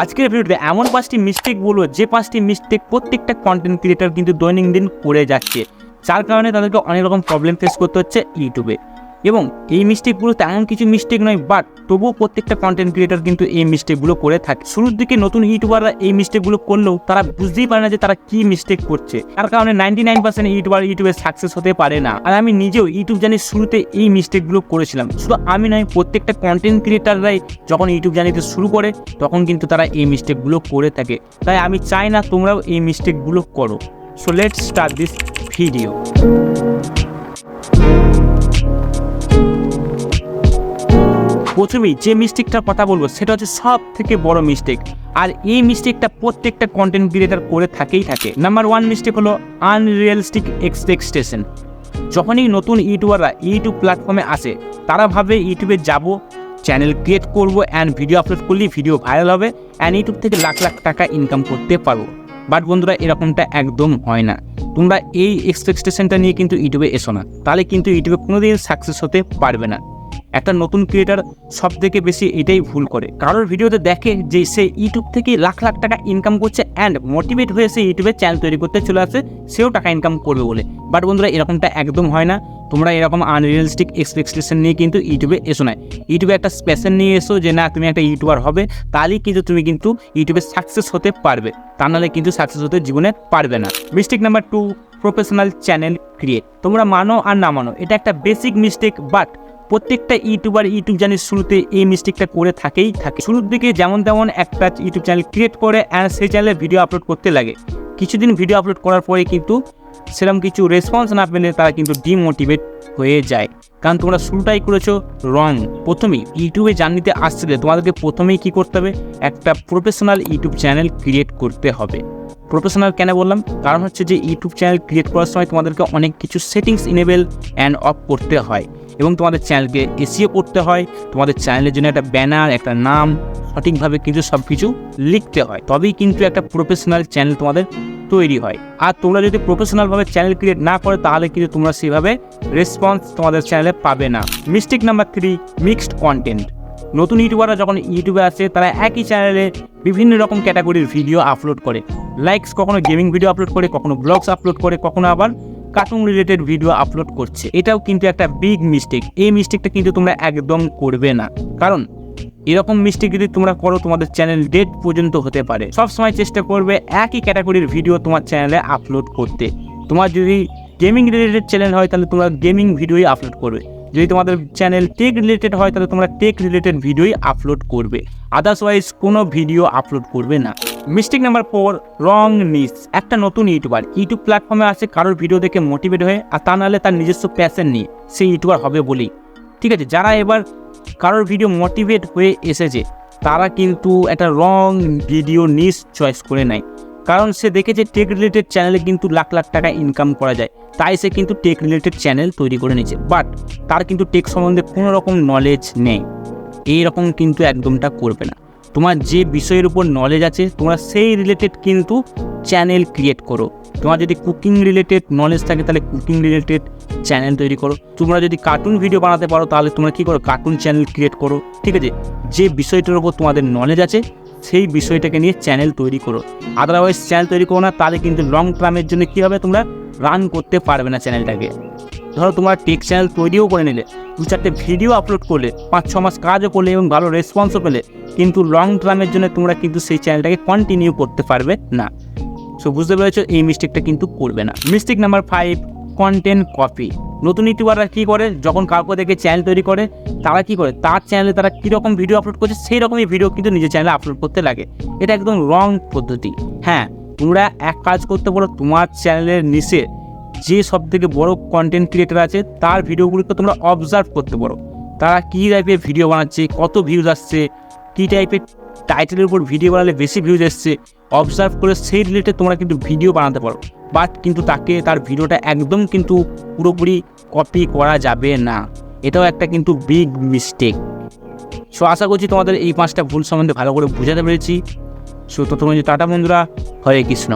আজকের ভিডিওতে এমন পাঁচটি মিস্টেক বলব, যে পাঁচটি মিস্টেক প্রত্যেকটা কন্টেন্ট ক্রিয়েটার কিন্তু দৈনন্দিন করে যাচ্ছে, যার কারণে তাদেরকে অনেক রকম প্রবলেম ফেস করতে হচ্ছে ইউটিউবে এবং এই মিস্টেকগুলো তেমন কিছু মিস্টেক নয় বাট তবুও প্রত্যেকটা কন্টেন্ট ক্রিয়েটার কিন্তু এই মিস্টেকগুলো করে থাকে। শুরুর দিকে নতুন ইউটিউবাররা এই মিস্টেকগুলো করলেও তারা বুঝতেই পারে না যে তারা কি মিস্টেক করছে। তার কারণে নাইনটি নাইন পার্সেন্ট ইউটিউবার ইউটিউবে সাকসেস হতে পারে না। আর আমি নিজেও ইউটিউব জানি শুরুতে এই মিস্টেকগুলো করেছিলাম। শুধু আমি নয়, প্রত্যেকটা কন্টেন্ট ক্রিয়েটাররাই যখন ইউটিউব জানিতে শুরু করে, তখন কিন্তু তারা এই মিস্টেকগুলো করে থাকে। তাই আমি চাই না তোমরাও এই মিস্টেকগুলো করো। So let's start this video প্রথমেই যে মিস্টেকটার কথা বলব, সেটা হচ্ছে সব থেকে বড় মিস্টেক। আর এই মিস্টেকটা প্রত্যেকটা কন্টেন্ট ক্রিয়েটার করে থাকেই থাকে। নাম্বার ওয়ান মিস্টেক হলো আনরিয়ালিস্টিক এক্সপেকটেশন যখনই নতুন ইউটিউবাররা ইউটিউব প্ল্যাটফর্মে আসে, তারা ভাবে ইউটিউবে যাব চ্যানেল ক্রিয়েট করব অ্যান্ড ভিডিও আপলোড করলেই ভিডিও ভাইরাল হবে অ্যান্ড ইউটিউব থেকে লাখ লাখ টাকা ইনকাম করতে পারব। বাট বন্ধুরা, এরকমটা একদম হয় না। তোমরা এই এক্সপেকটেশনটা নিয়ে কিন্তু ইউটিউবে এসো না। তাহলে কিন্তু ইউটিউবে কোনোদিন সাকসেস হতে পারবে না। একটা নতুন ক্রিয়েটার সব থেকে বেশি এটাই ভুল করে। কারোর ভিডিওতে দেখে যে সে ইউটিউব থেকে লাখ লাখ টাকা ইনকাম করছে অ্যান্ড মোটিভেট হয়ে সে ইউটিউবে চ্যানেল তৈরি করতে চলে আসে, সেও টাকা ইনকাম করবে বলে। বাট বন্ধুরা, এরকমটা একদম হয় না। তোমরা এরকম আনরিয়ালিস্টিক এক্সপেকটেশন নিয়ে কিন্তু ইউটিউবে এসো না। ইউটিউবে একটা স্পেশাল নিয়ে এসো যে, না, তুমি একটা ইউটিউবার হবে, তাহলেই কিন্তু তুমি কিন্তু ইউটিউবে সাকসেস হতে পারবে। তা নাহলে কিন্তু সাকসেস হতে জীবনে পারবে না। Mistake number two professional channel create তোমরা মানো আর না মানো, এটা একটা বেসিক মিস্টেক বাট প্রত্যেকটা ইউটিউবার ইউটিউব চ্যানেল শুরুতে এই মিস্টেকটা করে থাকেই থাকে। শুরুর দিকে যেমন তেমন একটা ইউটিউব চ্যানেল ক্রিয়েট করে অ্যান্ড সেই চ্যানেলে ভিডিও আপলোড করতে লাগে। কিছুদিন ভিডিও আপলোড করার পরে কিন্তু সেরকম কিছু রেসপন্স না পেলে তারা কিন্তু ডিমোটিভেট হয়ে যায়। কারণ তোমরা শুরুটাই করেছ রং প্রথমেই ইউটিউবে জার্নিতে আসছিলে তোমাদেরকে প্রথমেই কি করতে হবে? একটা প্রফেশনাল ইউটিউব চ্যানেল ক্রিয়েট করতে হবে। প্রফেশনাল কেন বললাম? কারণ হচ্ছে যে ইউটিউব চ্যানেল ক্রিয়েট করার সময় তোমাদেরকে অনেক কিছু সেটিংস ইনেবেল অ্যান্ড অফ করতে হয়। এবং তোমাদের চ্যানেলকে এসিও করতে হয়। তোমাদের চ্যানেলের জন্য একটা ব্যানার, একটা নাম, সঠিকভাবে কিন্তু সব কিছু লিখতে হয়। তবেই কিন্তু একটা প্রফেশনাল চ্যানেল তোমাদের তৈরি হয়। আর তোমরা যদি প্রফেশনালভাবে চ্যানেল ক্রিয়েট না করে, তাহলে কিন্তু তোমরা সেভাবে রেসপন্স তোমাদের চ্যানেলে পাবে না। Mistake number three mixed content নতুন ইউটিউবাররা যখন ইউটিউবে আসে, তারা একই চ্যানেলে বিভিন্ন রকম ক্যাটাগরির ভিডিও আপলোড করে। লাইকস কখনো গেমিং ভিডিও আপলোড করে, কখনো ব্লগস আপলোড করে, কখনো আবার কার্টুন রিলেটেড ভিডিও আপলোড করছে। এটাও কিন্তু একটা বিগ মিস্টেক এই মিস্টেকটা কিন্তু তোমরা একদম করবে না। কারণ, এরকম মিস্টেক যদি তোমরা করো, তোমাদের চ্যানেল ডেট পর্যন্ত হতে পারে। সব সময় চেষ্টা করবে একই ক্যাটাগরির ভিডিও তোমার চ্যানেলে আপলোড করতে। তোমার যদি গেমিং রিলেটেড চ্যানেল হয়, তাহলে তোমরা গেমিং ভিডিওই আপলোড করবে। যদি তোমাদের চ্যানেল টেক রিলেটেড হয়, তাহলে তোমরা টেক রিলেটেড ভিডিওই আপলোড করবে। আদার্সওয়াইজ কোনো ভিডিও আপলোড করবে না। মিস্টেক নাম্বার ফোর রং নিস একটা নতুন ইউটিউবার ইউটিউব প্ল্যাটফর্মে আসে কারোর ভিডিও দেখে মোটিভেট হয়ে, আর তা নাহলে তার নিজস্ব প্যাশন নিয়ে সেই ইউটিউবার হবে বলেই। ঠিক আছে, যারা এবার কারোর ভিডিও মোটিভেট হয়ে এসেছে, তারা কিন্তু একটা রং ভিডিও নিস চয়েস করে নেয়। কারণ সে দেখেছে টেক রিলেটেড চ্যানেলে কিন্তু লাখ লাখ টাকা ইনকাম করা যায়। তাই সে কিন্তু টেক রিলেটেড চ্যানেল তৈরি করে নিয়েছে। বাট তার কিন্তু টেক সম্বন্ধে কোনো রকম নলেজ নেই। এই রকম কিন্তু একদমটা করবে না। তোমার যে বিষয়ের উপর নলেজ আছে, তোমরা সেই রিলেটেড কিন্তু চ্যানেল ক্রিয়েট করো। তোমার যদি কুকিং রিলেটেড নলেজ থাকে, তাহলে কুকিং রিলেটেড চ্যানেল তৈরি করো। তোমরা যদি কার্টুন ভিডিও বানাতে পারো, তাহলে তোমরা কী করো? কার্টুন চ্যানেল ক্রিয়েট করো, ঠিক আছে? যে বিষয়টার উপর তোমাদের নলেজ আছে, সেই বিষয়টাকে নিয়ে চ্যানেল তৈরি করো। আদারওয়াইজ চ্যানেল তৈরি করো না, তাহলে কিন্তু লং টার্মের জন্য কী হবে? তোমরা রান করতে পারবে না চ্যানেলটাকে ধরো তোমার টেক চ্যানেল তৈরিও করে নিলে, দু চারটে ভিডিও আপলোড করলে, পাঁচ ছ মাস কাজও করলে এবং ভালো রেসপন্সও পেলে, কিন্তু লং টার্মের জন্য তোমরা কিন্তু সেই চ্যানেলটাকে কন্টিনিউ করতে পারবে না। সো বুঝতে পেরেছ, এই মিস্টেকটা কিন্তু করবে না। Mistake number five content copy নতুন ইউটিউবাররা কী করে? যখন কাউকে দেখে চ্যানেল তৈরি করে, তারা কী করে? তার চ্যানেলে তারা কীরকম ভিডিও আপলোড করছে সেই রকমই ভিডিও কিন্তু নিজের চ্যানেলে আপলোড করতে লাগে। এটা একদম রং পদ্ধতি। হ্যাঁ তোমরা এক কাজ করতে পারো, তোমার চ্যানেলের নিচে যে সব থেকে বড় কন্টেন্ট ক্রিয়েটার আছে, তার ভিডিওগুলোকে তোমরা অবজার্ভ করতে পারো। তারা কী টাইপের ভিডিও বানাচ্ছে, কত ভিউজ আসছে, কী টাইপের টাইটেলের উপর ভিডিও বানালে বেশি ভিউজ এসছে অবজার্ভ করে সেই রিলেটেড তোমরা কিন্তু ভিডিও বানাতে পারো। বাট কিন্তু তাকে তার ভিডিওটা একদম কিন্তু পুরোপুরি কপি করা যাবে না। এটাও একটা কিন্তু বিগ মিস্টেক সো আশা করছি তোমাদের এই পাঁচটা ভুল সম্বন্ধে ভালো করে বোঝাতে পেরেছি। সো তো তোমার টাটা বন্ধুরা। হরে কৃষ্ণ।